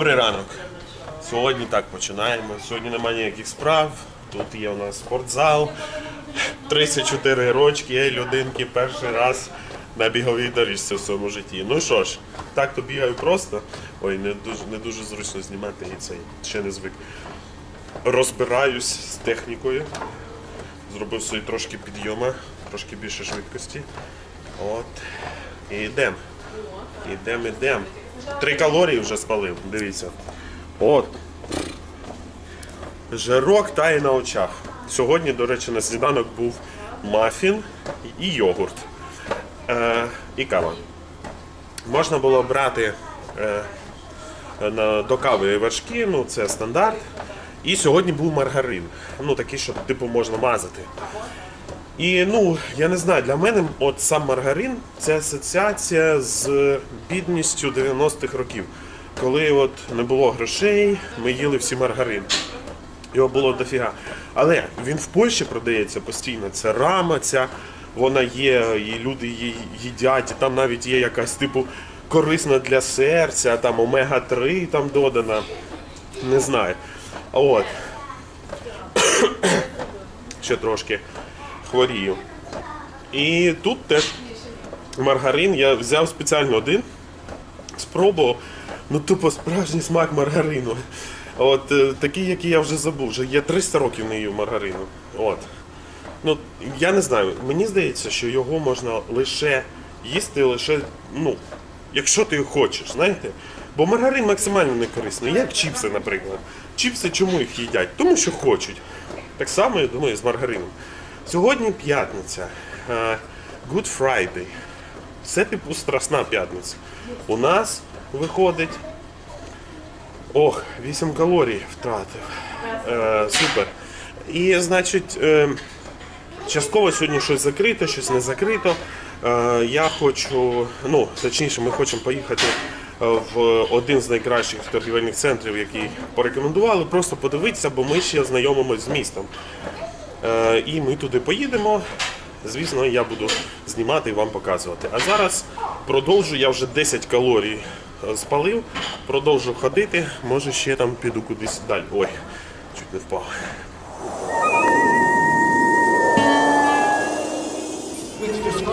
Добрий ранок. Сьогодні так починаємо. Сьогодні немає ніяких справ. Тут є у нас спортзал. 34 рочки, людинки перший раз на біговій доріжці в своєму житті. Ну що ж, так то бігаю просто. Ой, не дуже, не дуже зручно знімати і цей ще не звик. Розбираюсь з технікою. Зробив собі трошки підйома, трошки більше швидкості. От. І йдемо. Ідемо, ідемо. Три калорії вже спалив, дивіться. От. Жирок тає на очах. Сьогодні, до речі, на сніданок був мафін і йогурт. Е, і кава. Можна було брати е, на, до кави вершки, ну це стандарт. І сьогодні був маргарин. Ну такий, що типу можна мазати. І ну, я не знаю, для мене от сам маргарин це асоціація з бідністю 90-х років. Коли от не було грошей, ми їли всі маргарин. Його було дофіга. Але він в Польщі продається постійно. Це рама, ця, вона є, і люди її їдять, і там навіть є якась типу корисна для серця, там омега-3 там додана. Не знаю. От. Ще трошки хворію. І тут теж маргарин я взяв спеціально один, спробував. Ну тупо справжній смак маргарину. От е, такий, який я вже забув. Вже є 300 років не їв маргарину. От. Ну, я не знаю, мені здається, що його можна лише їсти, лише, ну, якщо ти хочеш, знаєте? Бо маргарин максимально не корисний, як чіпси, наприклад. Чіпси чому їх їдять? Тому що хочуть. Так само, я думаю, з маргарином. Сьогодні п'ятниця. е, Good Friday. Це типу страсна п'ятниця. У нас виходить. Ох, 8 калорій втратив. Е, супер. І, значить, е, частково сьогодні щось закрито, щось не закрито. Е, я хочу, ну, точніше, ми хочемо поїхати е, в один з найкращих торгівельних центрів, який порекомендували, просто подивитися, бо ми ще знайомимось з містом. Е, і ми туди поїдемо. Звісно, я буду знімати і вам показувати. А зараз продовжу, я вже 10 калорій е, спалив, продовжу ходити, може ще там піду кудись далі. Ой, чуть не впав. which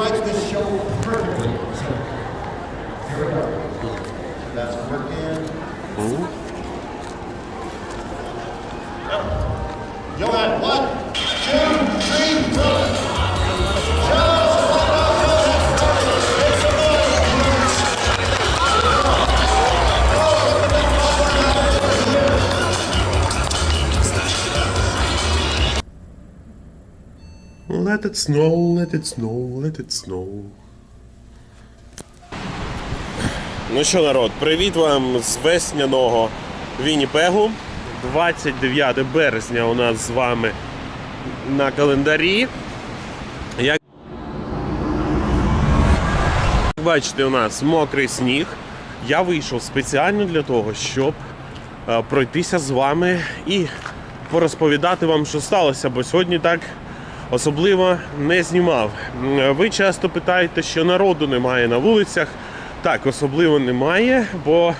it snow, let it snow, let it snow. Ну що, народ, привіт вам з весняного Вінніпегу. 29 березня у нас з вами на календарі. Як бачите, у нас мокрий сніг. Я вийшов спеціально для того, щоб е, пройтися з вами і порозповідати вам, що сталося, бо сьогодні так особливо не знімав. Ви часто питаєте, що народу немає на вулицях. Так, особливо немає, бо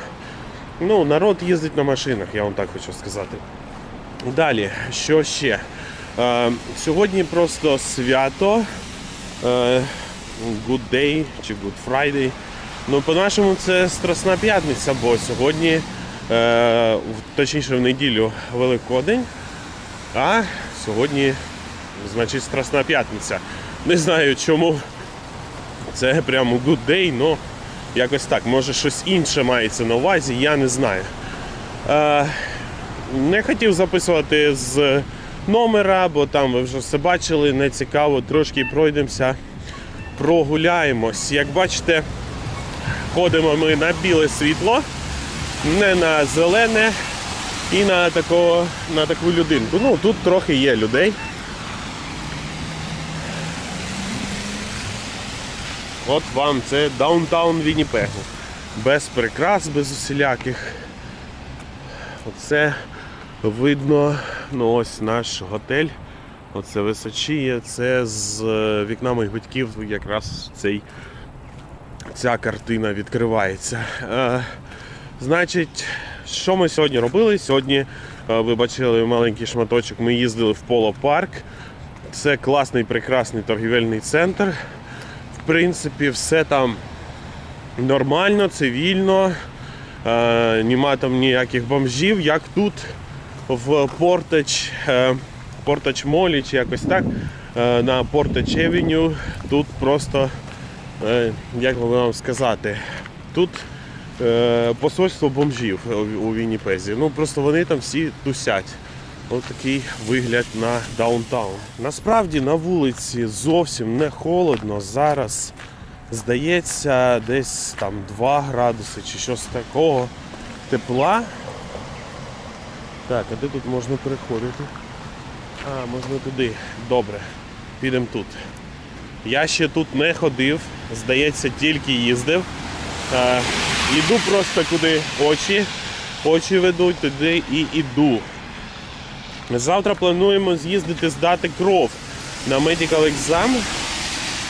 ну, народ їздить на машинах, я вам так хочу сказати. Далі, що ще? Е, сьогодні просто свято. Е, Good Day чи Good Friday. Ну, по-нашому це Страсна п'ятниця, бо сьогодні, е, точніше в неділю Великодень, а сьогодні, значить, Страсна п'ятниця. Не знаю чому це прямо Good Day, але якось так. Може щось інше мається на увазі, я не знаю. Е, не хотів записувати з номера, бо там ви вже все бачили, не цікаво, трошки пройдемося, прогуляємось. Як бачите, ходимо ми на біле світло, не на зелене і на, такого, на таку людинку. Ну, тут трохи є людей. От вам це даунтаун Вінніпегу. Без прикрас, без усіляких. Оце видно, ну ось наш готель. Оце височіє. Це з е, вікна моїх батьків якраз цей, ця картина відкривається. Е, значить, що ми сьогодні робили? Сьогодні е, ви бачили маленький шматочок. Ми їздили в Поло парк. Це класний, прекрасний торгівельний центр. Принципі, все там нормально, цивільно. Е, нема там ніяких бомжів, як тут в Портач, е, Портач Молі чи якось так. е, на Портач Евеню. Тут просто, е, як вам сказати, тут е, посольство бомжів у- у Вінніпезі. Ну просто вони там всі тусять. Ось такий вигляд на даунтаун. Насправді на вулиці зовсім не холодно. Зараз здається десь там 2 градуси чи щось такого тепла. Так, а де тут можна переходити? А, можна туди. Добре. Підемо тут. Я ще тут не ходив, здається, тільки їздив. Е, іду просто куди очі, очі ведуть, туди і іду. Завтра плануємо з'їздити здати кров на medical exam,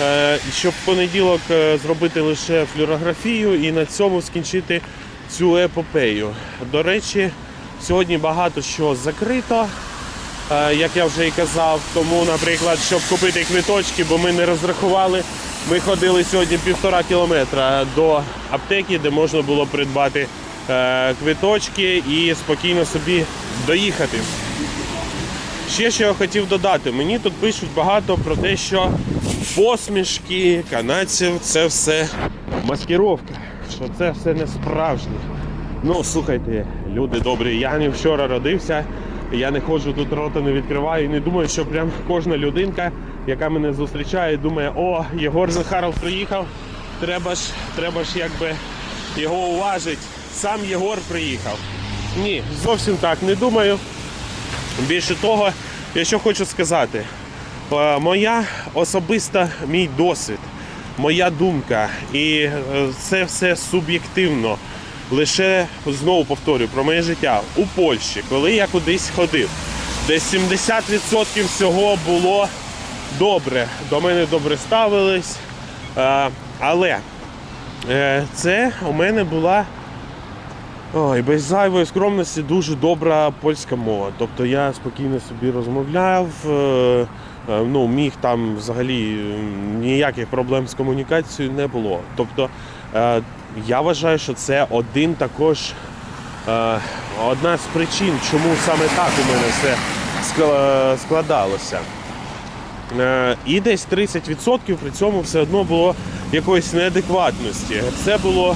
е, щоб в понеділок е, зробити лише флюорографію і на цьому скінчити цю епопею. До речі, сьогодні багато що закрито, е, як я вже і казав. Тому, наприклад, щоб купити квиточки, бо ми не розрахували, ми ходили сьогодні півтора кілометра до аптеки, де можна було придбати е, квиточки і спокійно собі доїхати. Ще що я хотів додати, мені тут пишуть багато про те, що посмішки канадців це все маскировка, що це все не справжнє. Ну, слухайте, люди добрі, я не вчора родився, я не ходжу тут рота не відкриваю і не думаю, що прям кожна людинка, яка мене зустрічає, думає, о, Єгор Захаров приїхав, треба ж, треба ж якби його уважити. Сам Єгор приїхав. Ні, зовсім так не думаю. Більше того, я що хочу сказати, Е, моя особиста мій досвід, моя думка, і е, це все суб'єктивно. Лише знову повторюю про моє життя у Польщі, коли я кудись ходив, десь 70% всього було добре. До мене добре ставились. Е, Але це у мене була Ой, без зайвої скромності дуже добра польська мова. Тобто я спокійно собі розмовляв, е, е, ну, міг там взагалі ніяких проблем з комунікацією не було. Тобто е, я вважаю, що це один також одна з причин, чому саме так у мене все складалося. І десь 30% при цьому все одно було якоїсь неадекватності. Це було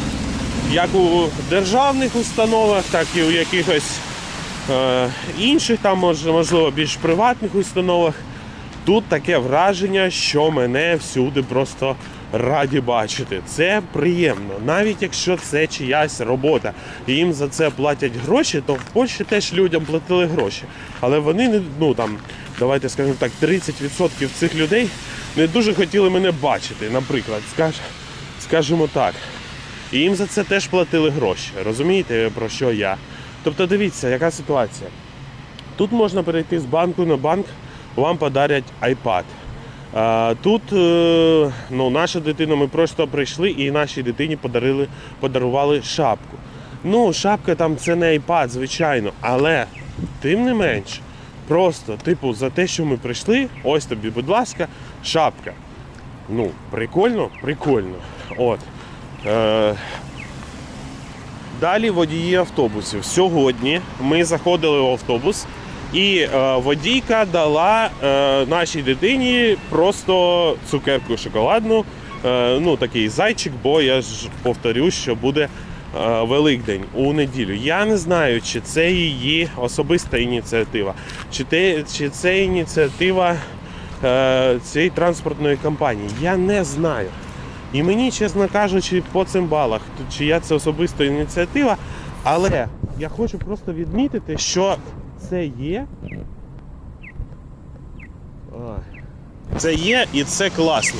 як у державних установах, так і у якихось е, інших, там можливо більш приватних установах. Тут таке враження, що мене всюди просто раді бачити. Це приємно, навіть якщо це чиясь робота, і їм за це платять гроші, то в Польщі теж людям платили гроші. Але вони не ну там, давайте скажемо так, 30% цих людей не дуже хотіли мене бачити, наприклад, скаж, скажімо так. І їм за це теж платили гроші. Розумієте, про що я? Тобто дивіться, яка ситуація. Тут можна перейти з банку на банк, вам подарять iPad. Тут е, ну, наша дитина, ми просто прийшли і нашій дитині подарили, подарували шапку. Ну, шапка там це не iPad, звичайно, але тим не менш, просто, типу, за те, що ми прийшли, ось тобі, будь ласка, шапка. Ну, прикольно, прикольно. От. Е, Далі водії автобусів. Сьогодні ми заходили в автобус, і е, водійка дала е, нашій дитині просто цукерку шоколадну, ну такий зайчик, бо я ж повторю, що буде Великдень у неділю. Я не знаю, чи це її особиста ініціатива, чи, те, чи це ініціатива цієї транспортної компанії. Я не знаю. І мені, чесно кажучи, по цим балах, чия це особиста ініціатива, але я хочу просто відмітити, що це є. Це є і це класно.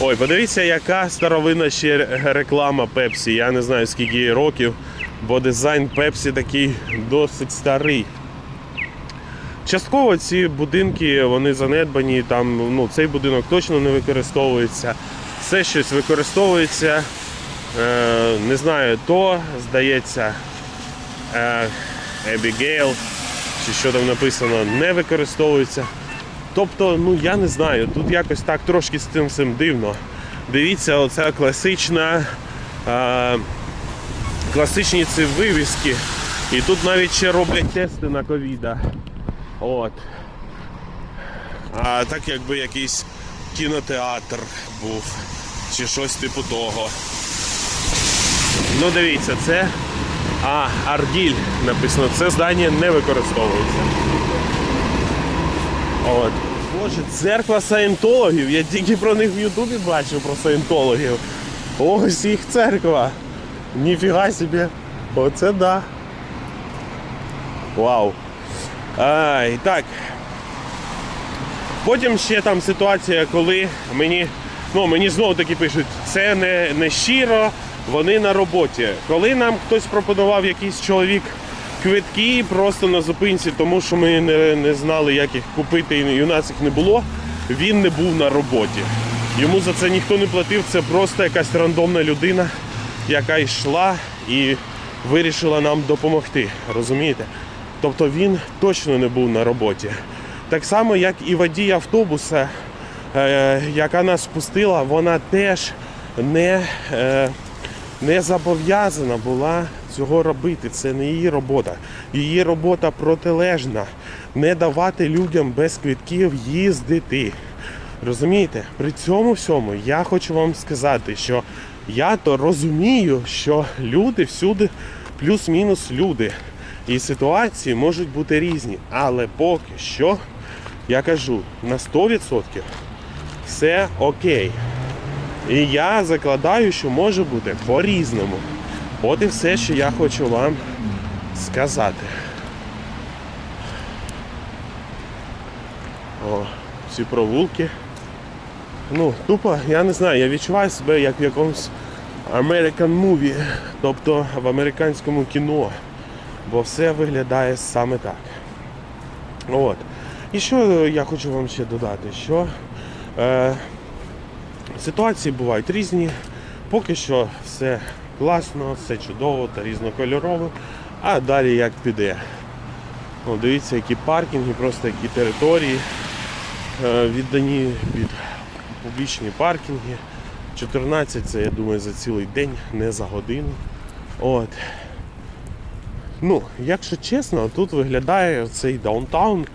Ой, подивіться, яка старовинна ще реклама Пепсі. Я не знаю скільки років, бо дизайн Пепсі такий досить старий. Частково ці будинки вони занедбані, там ну, цей будинок точно не використовується. Все щось використовується. Е, не знаю, то здається. е, Abigail, чи що там написано, не використовується. Тобто, ну я не знаю, тут якось так трошки з цим всім дивно. Дивіться, оця класична. Е, класичні ці вивіски. І тут навіть ще роблять тести на ковіда. От. А так якби якийсь кінотеатр був. Чи щось типу того. Ну дивіться, це а, Арділь написано. Це здання не використовується. От. Боже, церква саєнтологів. Я тільки про них в Ютубі бачив про саєнтологів. Ось їх церква. Ніфіга собі. Оце да. Вау. Ай, так. Потім ще там ситуація, коли мені, ну, мені знову таки пишуть, це не, не щиро, вони на роботі. Коли нам хтось пропонував якийсь чоловік квитки просто на зупинці, тому що ми не, не знали, як їх купити, і у нас їх не було, він не був на роботі. Йому за це ніхто не платив, це просто якась рандомна людина, яка йшла і вирішила нам допомогти. Розумієте? Тобто він точно не був на роботі. Так само, як і водій автобуса, е, яка нас спустила, вона теж не, е, не зобов'язана була цього робити. Це не її робота. Її робота протилежна. Не давати людям без квитків їздити. Розумієте? При цьому всьому я хочу вам сказати, що я то розумію, що люди всюди плюс-мінус люди. І ситуації можуть бути різні. Але поки що, я кажу, на 100% все окей. І я закладаю, що може бути по-різному. От і все, що я хочу вам сказати. О, ці провулки. Ну, тупо, я не знаю, я відчуваю себе як в якомусь American movie, тобто в американському кіно. Бо все виглядає саме так. От. І що я хочу вам ще додати, що е, ситуації бувають різні. Поки що все класно, все чудово та різнокольорово. А далі як піде. О, дивіться, які паркінги, просто які території е, віддані під публічні паркінги. 14 це, я думаю, за цілий день, не за годину. От. Ну, якщо чесно, тут виглядає цей даунтаун,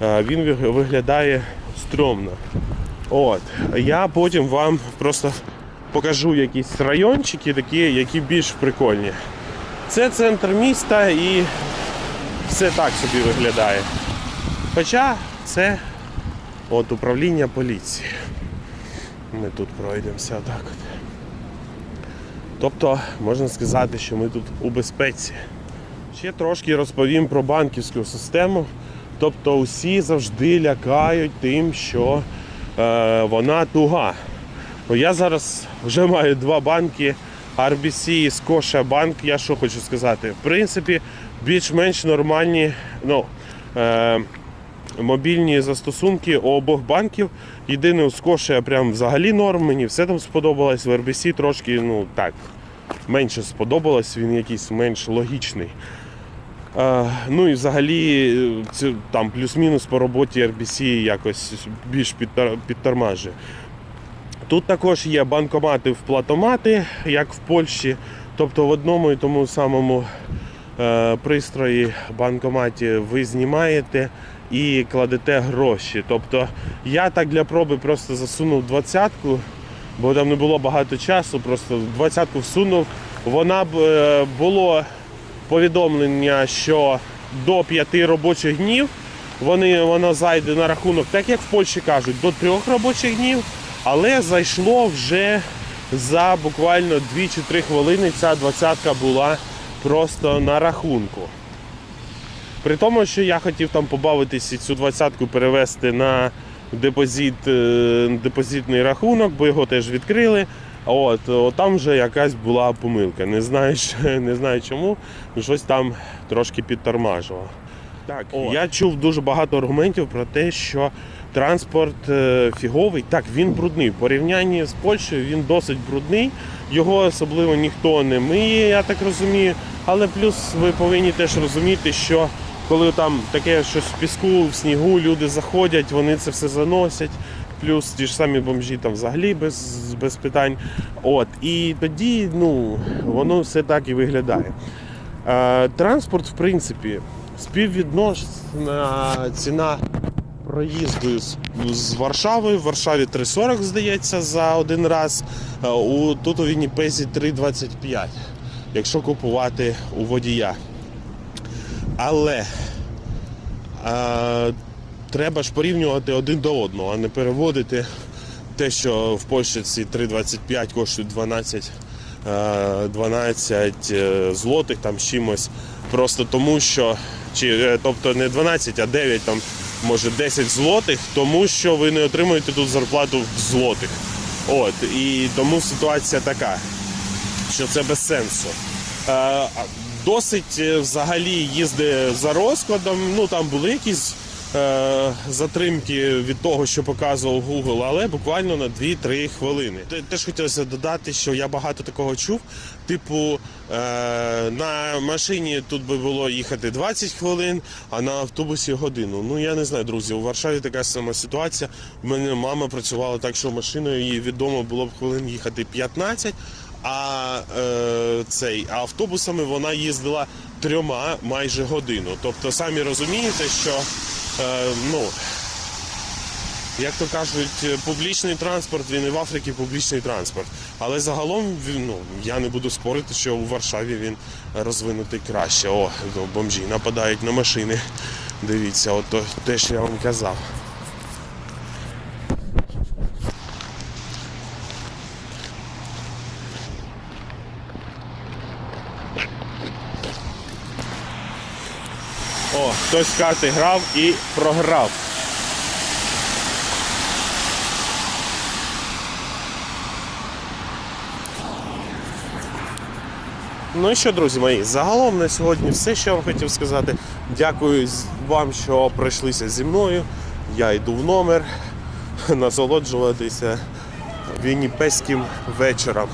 він виглядає стрьомно. От. Я потім вам просто покажу якісь райончики, такі, які більш прикольні. Це центр міста і все так собі виглядає. Хоча це от управління поліції. Ми тут пройдемося отак от. Тобто можна сказати, що ми тут у безпеці. Ще трошки розповім про банківську систему. Тобто усі завжди лякають тим, що е, вона туга. Бо я зараз вже маю два банки RBC і Scotia Bank. Я що хочу сказати? В принципі, більш-менш нормальні ну, е, мобільні застосунки у обох банків. Єдине у Scotia прям взагалі норм, мені все там сподобалось. В RBC трошки, ну так, менше сподобалось, він якийсь менш логічний. Е, ну і взагалі е, це, там плюс-мінус по роботі RBC якось більш підтормажує. Тут також є банкомати вплатомати, як в Польщі. Тобто в одному і тому самому е, пристрої банкоматі ви знімаєте і кладете гроші. Тобто я так для проби просто засунув двадцятку, бо там не було багато часу, просто двадцятку всунув. Вона б було повідомлення, що до п'яти робочих днів вони, воно зайде на рахунок, так як в Польщі кажуть, до трьох робочих днів, але зайшло вже за буквально 2 чи 3 хвилини. Ця двадцятка була просто на рахунку. При тому, що я хотів там побавитися і цю двадцятку перевести на депозит, е, депозитний рахунок, бо його теж відкрили. От, от там вже якась була помилка. Не знаю, не знаю чому, щось там трошки підтормажувало. Так, я чув дуже багато аргументів про те, що транспорт е, фіговий. Так, він брудний. В порівнянні з Польщею він досить брудний. Його особливо ніхто не миє, я так розумію. Але плюс ви повинні теж розуміти, що коли там таке щось в піску, в снігу, люди заходять, вони це все заносять. Плюс ті ж самі бомжі там взагалі без, без питань. От, і тоді ну, воно все так і виглядає. Е, транспорт, в принципі, співвідносна ціна проїзду з, Варшави. В Варшаві 3,40, здається, за один раз. Е, У, тут у Вінніпезі 3,25, якщо купувати у водія. Але е, треба ж порівнювати один до одного, а не переводити те, що в Польщі ці 3,25 коштують 12, е, 12 е, злотих там чимось. Просто тому, що чи, е, тобто не 12, а 9, там, може 10 злотих, тому що ви не отримуєте тут зарплату в злотих. От, і тому ситуація така що це без сенсу. Е, досить е, взагалі їздить за розкладом. Ну там були якісь е, затримки від того, що показував Google, але буквально на 2-3 хвилини. Теж хотілося додати, що я багато такого чув. Типу, е, на машині тут би було їхати 20 хвилин, а на автобусі годину. Ну я не знаю, друзі. У Варшаві така сама ситуація. У мене мама працювала так, що машиною їй відомо було б хвилин їхати 15. А е, цей а автобусами вона їздила трьома майже годину. Тобто, самі розумієте, що е, ну. Як то кажуть, публічний транспорт, він і в Африці публічний транспорт. Але загалом ну, я не буду спорити, що у Варшаві він розвинутий краще. О, бомжі нападають на машини. Дивіться, от те, що я вам казав. О, хтось карти грав і програв. Ну і що, друзі мої, загалом на сьогодні все, що я вам хотів сказати. Дякую вам, що пройшлися зі мною. Я йду в номер насолоджуватися вінніпеським вечором.